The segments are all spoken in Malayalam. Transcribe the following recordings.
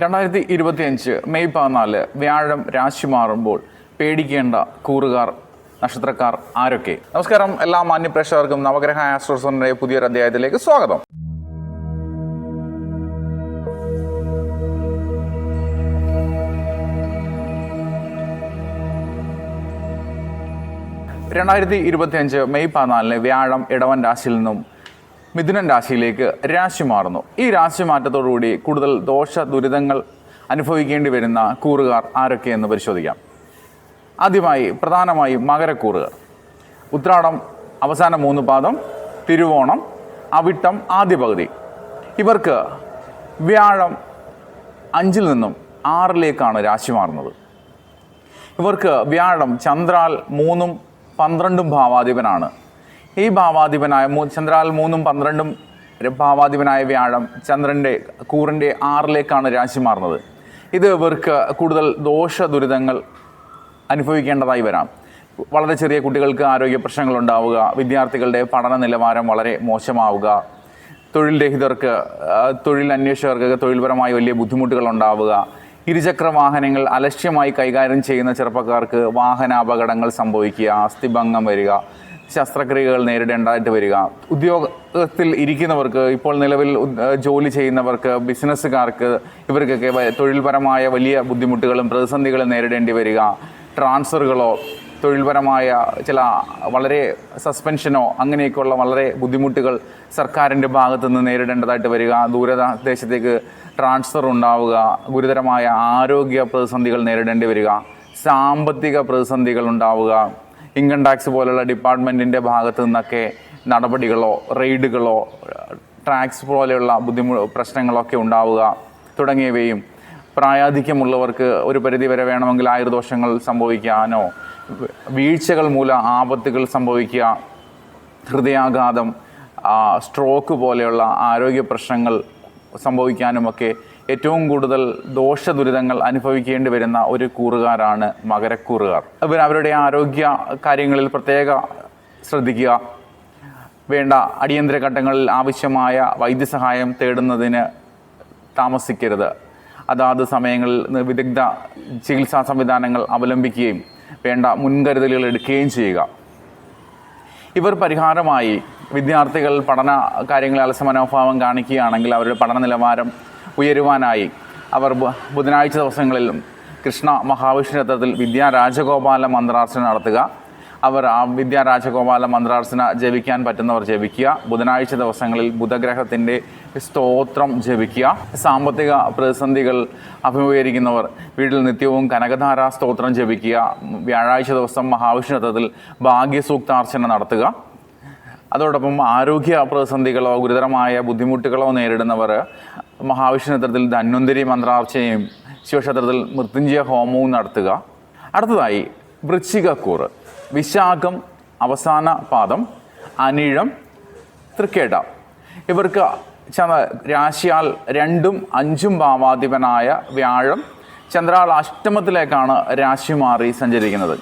രണ്ടായിരത്തി ഇരുപത്തിയഞ്ച് മെയ് പതിനാല് വ്യാഴം രാശി മാറുമ്പോൾ പേടിക്കേണ്ട കൂറുകാർ നക്ഷത്രക്കാർ ആരൊക്കെ? നമസ്കാരം എല്ലാ മാന്യപ്രേക്ഷകർക്കും നവഗ്രഹ ആസ്ട്രോസറിന്റെ പുതിയൊരു അധ്യായത്തിലേക്ക് സ്വാഗതം. രണ്ടായിരത്തി ഇരുപത്തിയഞ്ച് മെയ് പതിനാലിന് വ്യാഴം ഇടവൻ രാശിയിൽ നിന്നും മിഥുനൻ രാശിയിലേക്ക് രാശി മാറുന്നു. ഈ രാശി മാറ്റത്തോടുകൂടി കൂടുതൽ ദോഷ ദുരിതങ്ങൾ അനുഭവിക്കേണ്ടി വരുന്ന കൂറുകാർ ആരൊക്കെയെന്ന് പരിശോധിക്കാം. ആദ്യമായി പ്രധാനമായും മകരക്കൂറുകാർ. ഉത്രാടം അവസാന മൂന്ന് പാദം തിരുവോണം അവിട്ടം ആദ്യ പകുതി. ഇവർക്ക് വ്യാഴം അഞ്ചിൽ നിന്നും ആറിലേക്കാണ് രാശി മാറുന്നത്. ഇവർക്ക് വ്യാഴം ചന്ദ്രാൽ മൂന്നും പന്ത്രണ്ടും ഭാവാധിപനാണ്. ഈ ഭാവാധിപനായ മൂ ചന്ദ്രാൽ മൂന്നും പന്ത്രണ്ടും ഭാവാധിപനായ വ്യാഴം ചന്ദ്രന്റെ കൂറിന്റെ ആറിലേക്കാണ് രാശി മാറുന്നത്. ഇത് ഇവർക്ക് കൂടുതൽ ദോഷ ദുരിതങ്ങൾ അനുഭവിക്കേണ്ടതായി വരാം. വളരെ ചെറിയ കുട്ടികൾക്ക് ആരോഗ്യ പ്രശ്നങ്ങൾ ഉണ്ടാവുക വിദ്യാർത്ഥികളുടെ പഠന നിലവാരം വളരെ മോശമാവുക തൊഴിൽ രഹിതർക്ക് തൊഴിൽ അന്വേഷകർക്ക് തൊഴിൽപരമായി വലിയ ബുദ്ധിമുട്ടുകൾ ഉണ്ടാവുക ഇരുചക്ര വാഹനങ്ങൾ അലക്ഷ്യമായി കൈകാര്യം ചെയ്യുന്ന ചെറുപ്പക്കാർക്ക് വാഹനാപകടങ്ങൾ സംഭവിക്കുക അസ്ഥിഭംഗം വരിക ശസ്ത്രക്രിയകൾ നേരിടേണ്ടതായിട്ട് വരിക. ഉദ്യോഗത്തിൽ ഇരിക്കുന്നവർക്ക് ഇപ്പോൾ നിലവിൽ ജോലി ചെയ്യുന്നവർക്ക് ബിസിനസ്സുകാർക്ക് ഇവർക്കൊക്കെ തൊഴിൽപരമായ വലിയ ബുദ്ധിമുട്ടുകളും പ്രതിസന്ധികളും നേരിടേണ്ടി വരിക. ട്രാൻസ്ഫറുകളോ തൊഴിൽപരമായ ചില വളരെ സസ്പെൻഷനോ അങ്ങനെയൊക്കെയുള്ള വളരെ ബുദ്ധിമുട്ടുകൾ സർക്കാരിന്റെ ഭാഗത്തു നിന്ന് നേരിടേണ്ടതായിട്ട് വരിക. ദൂരദേശത്തേക്ക് ട്രാൻസ്ഫർ ഉണ്ടാവുക. ഗുരുതരമായ ആരോഗ്യ പ്രതിസന്ധികൾ നേരിടേണ്ടി വരിക. സാമ്പത്തിക പ്രതിസന്ധികൾ ഉണ്ടാവുക. ഇൻകം ടാക്സ് പോലുള്ള ഡിപ്പാർട്ട്മെന്റിന്റെ ഭാഗത്തു നിന്നൊക്കെ നടപടികളോ റെയ്ഡുകളോ ടാക്സ് പോലെയുള്ള ബുദ്ധിമു പ്രശ്നങ്ങളൊക്കെ ഉണ്ടാവുക തുടങ്ങിയവയും പ്രായാധിക്യമുള്ളവർക്ക് ഒരു പരിധിവരെ വേണമെങ്കിൽ ആയുർദോഷങ്ങൾ സംഭവിക്കാനോ വീഴ്ചകൾ മൂലം ആപത്തുകൾ സംഭവിക്കുക ഹൃദയാഘാതം സ്ട്രോക്ക് പോലെയുള്ള ആരോഗ്യ പ്രശ്നങ്ങൾ സംഭവിക്കാനുമൊക്കെ ഏറ്റവും കൂടുതൽ ദോഷ ദുരിതങ്ങൾ അനുഭവിക്കേണ്ടി വരുന്ന ഒരു കൂറുകാരാണ് മകരക്കൂറുകാർ. അവർ അവരുടെ ആരോഗ്യ കാര്യങ്ങളിൽ പ്രത്യേക ശ്രദ്ധിക്കുക. വേണ്ട അടിയന്തര ഘട്ടങ്ങളിൽ ആവശ്യമായ വൈദ്യസഹായം തേടുന്നതിന് താമസിക്കരുത്. അതാത് സമയങ്ങളിൽ വിദഗ്ധ ചികിത്സാ സംവിധാനങ്ങൾ അവലംബിക്കുകയും വേണ്ട മുൻകരുതലുകൾ എടുക്കുകയും ചെയ്യുക. ഇവർ പരിഹാരമായി വിദ്യാർത്ഥികൾ പഠന കാര്യങ്ങളിൽ അലസമനോഭാവം കാണിക്കുകയാണെങ്കിൽ അവരുടെ പഠന നിലവാരം ഉയരുവാനായി അവർ ബുധനാഴ്ച ദിവസങ്ങളിൽ കൃഷ്ണ മഹാവിഷ്ണു ക്ഷേത്രത്തിൽ വിദ്യാ രാജഗോപാല മന്ത്രാർച്ചന നടത്തുക. അവർ ആ വിദ്യാ രാജഗോപാല മന്ത്രാർച്ചന ജപിക്കാൻ പറ്റുന്നവർ ജപിക്കുക. ബുധനാഴ്ച ദിവസങ്ങളിൽ ബുധഗ്രഹത്തിന്റെ സ്തോത്രം ജപിക്കുക. സാമ്പത്തിക പ്രതിസന്ധികൾ അഭിമുഖീകരിക്കുന്നവർ വീട്ടിൽ നിത്യവും കനകധാര സ്തോത്രം ജപിക്കുക. വ്യാഴാഴ്ച ദിവസം മഹാവിഷ്ണു ക്ഷേത്രത്തിൽ ഭാഗ്യസൂക്താർച്ചന നടത്തുക. അതോടൊപ്പം ആരോഗ്യ പ്രതിസന്ധികളോ ഗുരുതരമായ ബുദ്ധിമുട്ടുകളോ നേരിടുന്നവർ മഹാവിഷ്ണു ക്ഷേത്രത്തിൽ ധന്വന്തരി മന്ത്രാർച്ചയും ശിവക്ഷേത്രത്തിൽ മൃത്യുഞ്ജയ ഹോമവും നടത്തുക. അടുത്തതായി വൃശ്ചികക്കൂറ്. വിശാഖം അവസാന പാദം അനിഴം തൃക്കേട്ട ഇവർക്ക് ചന്ദ്ര രാശിയാൽ രണ്ടും അഞ്ചും ഭാവാധിപനായ വ്യാഴം ചന്ദ്രാൾ അഷ്ടമത്തിലേക്കാണ് രാശി മാറി സഞ്ചരിക്കുന്നത്.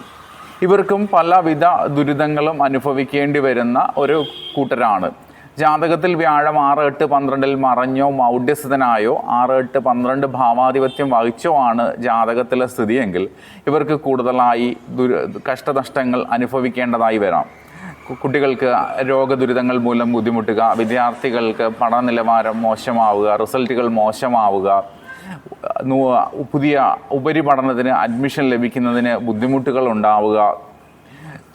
ഇവർക്കും പലവിധ ദുരിതങ്ങളും അനുഭവിക്കേണ്ടി വരുന്ന ഒരു കൂട്ടരാണ്. ജാതകത്തിൽ വ്യാഴം ആറ് എട്ട് പന്ത്രണ്ടിൽ മറഞ്ഞോ മൗഢ്യസ്ഥനായോ ആറ് എട്ട് പന്ത്രണ്ട് ഭാവാധിപത്യം വഹിച്ചോ ആണ് ജാതകത്തിലെ സ്ഥിതിയെങ്കിൽ ഇവർക്ക് കൂടുതലായി ദുര കഷ്ടനഷ്ടങ്ങൾ അനുഭവിക്കേണ്ടതായി വരാം. കുട്ടികൾക്ക് രോഗദുരിതങ്ങൾ മൂലം ബുദ്ധിമുട്ടുക വിദ്യാർത്ഥികൾക്ക് പഠന നിലവാരം മോശമാവുക റിസൾട്ടുകൾ മോശമാവുക പുതിയ ഉപരിപഠനത്തിന് അഡ്മിഷൻ ലഭിക്കുന്നതിന് ബുദ്ധിമുട്ടുകൾ ഉണ്ടാവുക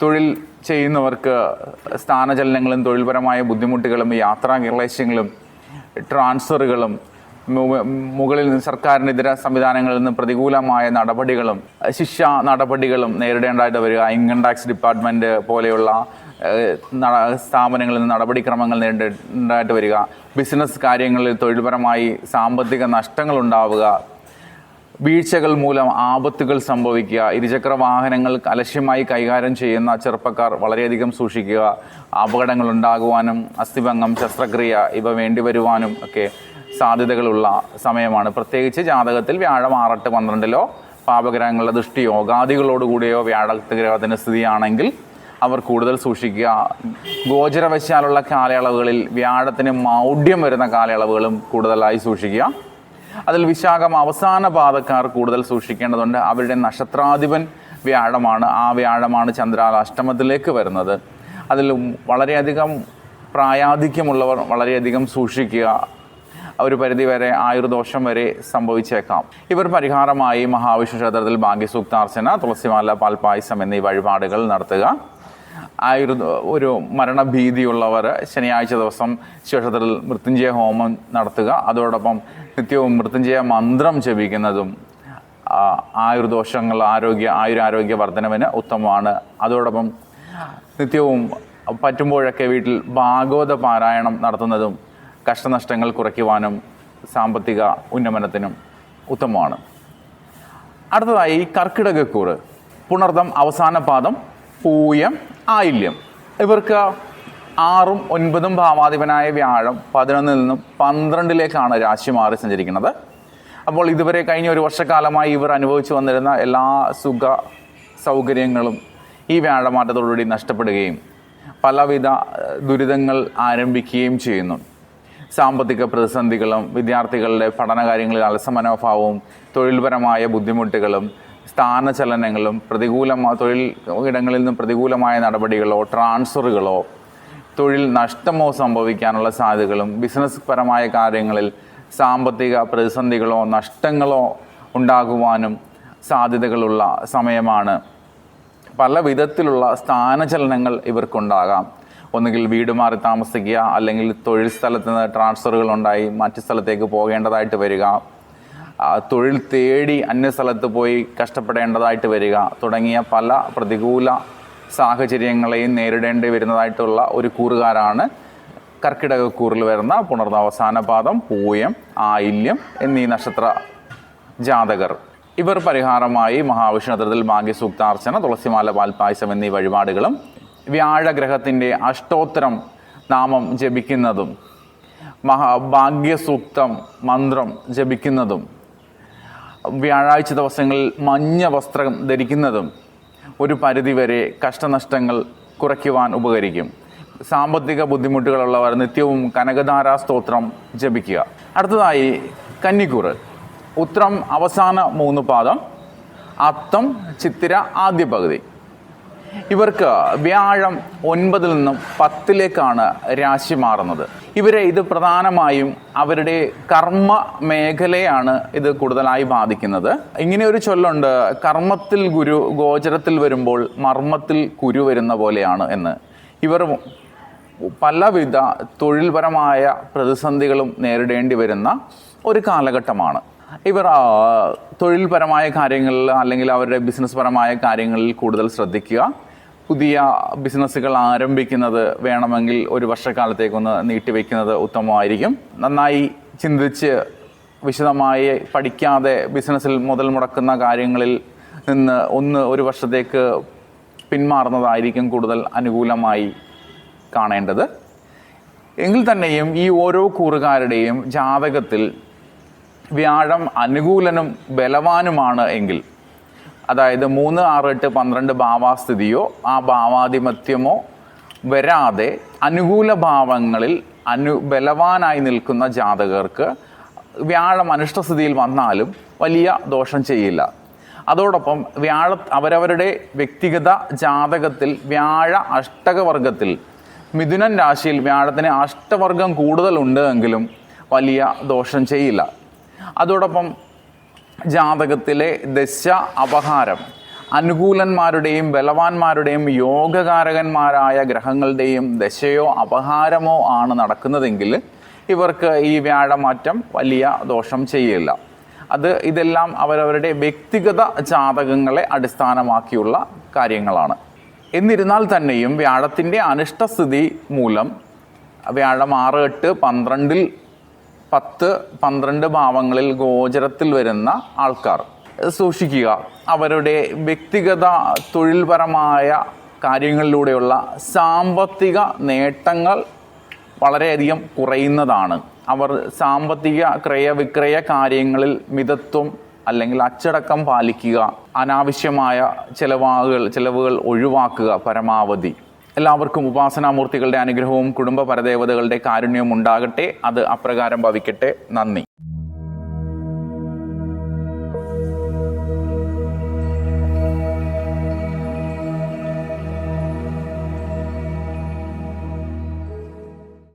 തൊഴിൽ ചെയ്യുന്നവർക്ക് സ്ഥാനചലനങ്ങളും തൊഴിൽപരമായ ബുദ്ധിമുട്ടുകളും യാത്രാ ക്ലേശങ്ങളും ട്രാൻസ്ഫറുകളും മുകളിൽ നിന്ന് സർക്കാരിനെതിരെ സംവിധാനങ്ങളിൽ നിന്ന് പ്രതികൂലമായ നടപടികളും ശിക്ഷ നടപടികളും നേരിടേണ്ടതായിട്ട് വരിക ഇൻകം ടാക്സ് ഡിപ്പാർട്ട്മെന്റ് പോലെയുള്ള സ്ഥാപനങ്ങളിൽ നിന്ന് നടപടിക്രമങ്ങൾ നേരിടേണ്ടതായിട്ട് വരിക ബിസിനസ് കാര്യങ്ങളിൽ തൊഴിൽപരമായി സാമ്പത്തിക നഷ്ടങ്ങൾ ഉണ്ടാവുക വീഴ്ചകൾ മൂലം ആപത്തുകൾ സംഭവിക്കുക ഇരുചക്ര വാഹനങ്ങൾ അലക്ഷ്യമായി കൈകാര്യം ചെയ്യുന്ന ചെറുപ്പക്കാർ വളരെയധികം സൂക്ഷിക്കുക അപകടങ്ങൾ ഉണ്ടാകുവാനും അസ്ഥിഭംഗം ശസ്ത്രക്രിയ ഇവ വേണ്ടിവരുവാനും ഒക്കെ സാധ്യതകളുള്ള സമയമാണ്. പ്രത്യേകിച്ച് ജാതകത്തിൽ വ്യാഴം ആറെട്ട് പന്ത്രണ്ടിലോ പാപഗ്രഹങ്ങളുടെ ദൃഷ്ടിയോ ഗാദികളോടുകൂടിയോ വ്യാഴത്തെ ഗ്രഹത്തിന്റെ സ്ഥിതിയാണെങ്കിൽ അവർ കൂടുതൽ സൂക്ഷിക്കുക. ഗോചരവശാലുള്ള കാലയളവുകളിൽ വ്യാഴത്തിന് മൗഢ്യം വരുന്ന കാലയളവുകളും കൂടുതലായി സൂക്ഷിക്കുക. അതിൽ വിശാഖം അവസാന പാദക്കാർ കൂടുതൽ സൂക്ഷിക്കേണ്ടതുണ്ട്. അവരുടെ നക്ഷത്രാധിപൻ വ്യാഴമാണ്. ആ വ്യാഴമാണ് ചന്ദ്രാൽ അഷ്ടമത്തിലേക്ക് വരുന്നത്. അതിൽ വളരെയധികം പ്രായാധിക്യമുള്ളവർ വളരെയധികം സൂക്ഷിക്കുക. ഒരു പരിധിവരെ ആയുർദോഷം വരെ സംഭവിച്ചേക്കാം. ഇവർ പരിഹാരമായി മഹാവിഷ്ണു ക്ഷേത്രത്തിൽ ഭാഗ്യസൂക്താർച്ചന തുളസിമാല പാൽപായസം എന്നീ വഴിപാടുകൾ നടത്തുക. ആയുർ ഒരു മരണഭീതിയുള്ളവർ ശനിയാഴ്ച ദിവസം ശിവക്ഷേത്രത്തിൽ മൃത്യുഞ്ജയ ഹോമം നടത്തുക. അതോടൊപ്പം നിത്യവും മൃത്യുഞ്ജയ മന്ത്രം ജപിക്കുന്നതും ആയുർദോഷങ്ങൾ ആരോഗ്യ ആയുരാരോഗ്യ വർധനവിന് ഉത്തമമാണ്. അതോടൊപ്പം നിത്യവും പറ്റുമ്പോഴൊക്കെ വീട്ടിൽ ഭാഗവത പാരായണം നടത്തുന്നതും കഷ്ടനഷ്ടങ്ങൾ കുറയ്ക്കുവാനും സാമ്പത്തിക ഉന്നമനത്തിനും ഉത്തമമാണ്. അടുത്തതായി കർക്കിടകക്കൂറ് പുണർദം അവസാന പാദം പൂയം ആയില്യം. ഇവർക്ക് ആറും ഒൻപതും ഭാവാധിപനായ വ്യാഴം പതിനൊന്നിൽ നിന്നും പന്ത്രണ്ടിലേക്കാണ് രാശി മാറി സഞ്ചരിക്കുന്നത്. അപ്പോൾ ഇതുവരെ കഴിഞ്ഞ ഒരു വർഷക്കാലമായി ഇവർ അനുഭവിച്ചു വന്നിരുന്ന എല്ലാ സുഖ സൗകര്യങ്ങളും ഈ വ്യാഴമാറ്റത്തോടുകൂടി നഷ്ടപ്പെടുകയും പലവിധ ദുരിതങ്ങൾ ആരംഭിക്കുകയും ചെയ്യുന്നു. സാമ്പത്തിക പ്രതിസന്ധികളും വിദ്യാർത്ഥികളുടെ പഠനകാര്യങ്ങളിൽ അലസമനോഭാവവും തൊഴിൽപരമായ ബുദ്ധിമുട്ടുകളും സ്ഥാനചലനങ്ങളും പ്രതികൂലമായ തൊഴിൽ ഇടങ്ങളിൽ നിന്നും പ്രതികൂലമായ നടപടികളോ ട്രാൻസ്ഫറുകളോ തൊഴിൽ നഷ്ടമോ സംഭവിക്കാനുള്ള സാധ്യതകളും ബിസിനസ് പരമായ കാര്യങ്ങളിൽ സാമ്പത്തിക പ്രതിസന്ധികളോ നഷ്ടങ്ങളോ ഉണ്ടാകുവാനും സാധ്യതകളുള്ള സമയമാണ്. പല വിധത്തിലുള്ള സ്ഥാനചലനങ്ങൾ ഇവർക്കുണ്ടാകാം. ഒന്നുകിൽ വീട് മാറി താമസിക്കുക അല്ലെങ്കിൽ തൊഴിൽ സ്ഥലത്ത് നിന്ന് ട്രാൻസ്ഫറുകൾ ഉണ്ടായി മറ്റു സ്ഥലത്തേക്ക് പോകേണ്ടതായിട്ട് വരിക. തൊഴിൽ തേടി അന്യ സ്ഥലത്ത് പോയി കഷ്ടപ്പെടേണ്ടതായിട്ട് വരിക തുടങ്ങിയ പല പ്രതികൂല സാഹചര്യങ്ങളെയും നേരിടേണ്ടി വരുന്നതായിട്ടുള്ള ഒരു കൂറുകാരാണ്. കർക്കിടകക്കൂറിൽ വരുന്ന പുണർന്നവസാന പാദം പൂയം ആയില്യം എന്നീ നക്ഷത്ര ജാതകർ. ഇവർ പരിഹാരമായി മഹാവിഷ്ണുത്രത്തിൽ ഭാഗ്യസൂക്താർച്ചന തുളസിമാല പാൽപായസം എന്നീ വഴിപാടുകളും വ്യാഴഗ്രഹത്തിന്റെ അഷ്ടോത്തരം നാമം ജപിക്കുന്നതും മഹാഭാഗ്യസൂക്തം മന്ത്രം ജപിക്കുന്നതും വ്യാഴാഴ്ച ദിവസങ്ങളിൽ മഞ്ഞ വസ്ത്രം ധരിക്കുന്നതും ഒരു പരിധിവരെ കഷ്ടനഷ്ടങ്ങൾ കുറയ്ക്കുവാൻ ഉപകരിക്കും. സാമ്പത്തിക ബുദ്ധിമുട്ടുകളുള്ളവർ നിത്യവും കനകധാരാ സ്തോത്രം ജപിക്കുക. അടുത്തതായി കന്നിക്കൂറ്. ഉത്രം അവസാന മൂന്ന് പാദം അത്തം ചിത്തിര ആദ്യ പകുതി. ഇവർക്ക് വ്യാഴം ഒൻപതിൽ നിന്നും പത്തിലേക്കാണ് രാശി മാറുന്നത്. ഇവരെ ഇത് പ്രധാനമായും അവരുടെ കർമ്മ മേഖലയാണ് ഇത് കൂടുതലായി ബാധിക്കുന്നത്. ഇങ്ങനെ ഒരു ചൊല്ലുണ്ട് കർമ്മത്തിൽ ഗുരു ഗോചരത്തിൽ വരുമ്പോൾ മർമ്മത്തിൽ കുരു വരുന്ന പോലെയാണ് എന്ന്. ഇവർ പലവിധ തൊഴിൽപരമായ പ്രതിസന്ധികളും നേരിടേണ്ടി വരുന്ന ഒരു കാലഘട്ടമാണ്. ഇവർ തൊഴിൽപരമായ കാര്യങ്ങളിൽ അല്ലെങ്കിൽ അവരുടെ ബിസിനസ് പരമായ കാര്യങ്ങളിൽ കൂടുതൽ ശ്രദ്ധിക്കുക. പുതിയ ബിസിനസ്സുകൾ ആരംഭിക്കുന്നത് വേണമെങ്കിൽ ഒരു വർഷക്കാലത്തേക്കൊന്ന് നീട്ടിവെക്കുന്നത് ഉത്തമമായിരിക്കും. നന്നായി ചിന്തിച്ച് വിശദമായി പഠിക്കാതെ ബിസിനസ്സിൽ മുതൽ മുടക്കുന്ന കാര്യങ്ങളിൽ നിന്ന് ഒന്ന് ഒരു വർഷത്തേക്ക് പിന്മാറുന്നതായിരിക്കും കൂടുതൽ അനുകൂലമായി കാണേണ്ടത്. എങ്കിൽ തന്നെയും ഈ ഓരോ കൂറുകാരുടെയും ജാതകത്തിൽ വ്യാഴം അനുകൂലനും ബലവാനുമാണ് എങ്കിൽ അതായത് മൂന്ന് ആറ് എട്ട് പന്ത്രണ്ട് ഭാവാസ്ഥിതിയോ ആ ഭാവാധിപത്യമോ വരാതെ അനുകൂല ഭാവങ്ങളിൽ അനു ബലവാനായി നിൽക്കുന്ന ജാതകർക്ക് വ്യാഴം അനിഷ്ടസ്ഥിതിയിൽ വന്നാലും വലിയ ദോഷം ചെയ്യില്ല. അതോടൊപ്പം വ്യാഴ അവരവരുടെ വ്യക്തിഗത ജാതകത്തിൽ വ്യാഴ അഷ്ടകവർഗത്തിൽ മിഥുനൻ രാശിയിൽ വ്യാഴത്തിന് അഷ്ടവർഗം കൂടുതലുണ്ട് എങ്കിലും വലിയ ദോഷം ചെയ്യില്ല. അതോടൊപ്പം ജാതകത്തിലെ ദശ അപഹാരം. അനുകൂലന്മാരുടെയും ബലവാന്മാരുടെയും യോഗകാരകന്മാരായ ഗ്രഹങ്ങളുടെയും ദശയോ അപഹാരമോ ആണ് നടക്കുന്നതെങ്കിൽ ഇവർക്ക് ഈ വ്യാഴമാറ്റം വലിയ ദോഷം ചെയ്യില്ല. അത് ഇതെല്ലാം അവരവരുടെ വ്യക്തിഗത ജാതകങ്ങളെ അടിസ്ഥാനമാക്കിയുള്ള കാര്യങ്ങളാണ്. എന്നിരുന്നാൽ തന്നെയും വ്യാഴത്തിന്റെ അനിഷ്ടസ്ഥിതി മൂലം വ്യാഴം ആറ് എട്ട് പന്ത്രണ്ടിൽ പത്ത് പന്ത്രണ്ട് ഭാവങ്ങളിൽ ഗോചരത്തിൽ വരുന്ന ആൾക്കാർ. സൂക്ഷിക്കുക. അവരുടെ വ്യക്തിഗത തൊഴിൽപരമായ കാര്യങ്ങളിലൂടെയുള്ള സാമ്പത്തിക നേട്ടങ്ങൾ വളരെയധികം കുറയുന്നതാണ്. അവർ സാമ്പത്തിക ക്രയവിക്രയ കാര്യങ്ങളിൽ മിതത്വം അല്ലെങ്കിൽ അച്ചടക്കം പാലിക്കുക. അനാവശ്യമായ ചിലവാകുകൾ ചിലവുകൾ ഒഴിവാക്കുക പരമാവധി. എല്ലാവർക്കും ഉപാസനാമൂർത്തികളുടെ അനുഗ്രഹവും കുടുംബ പരദേവതകളുടെ കാരുണ്യവും ഉണ്ടാകട്ടെ. അത് അപ്രകാരം ഭവിക്കട്ടെ. നന്ദി.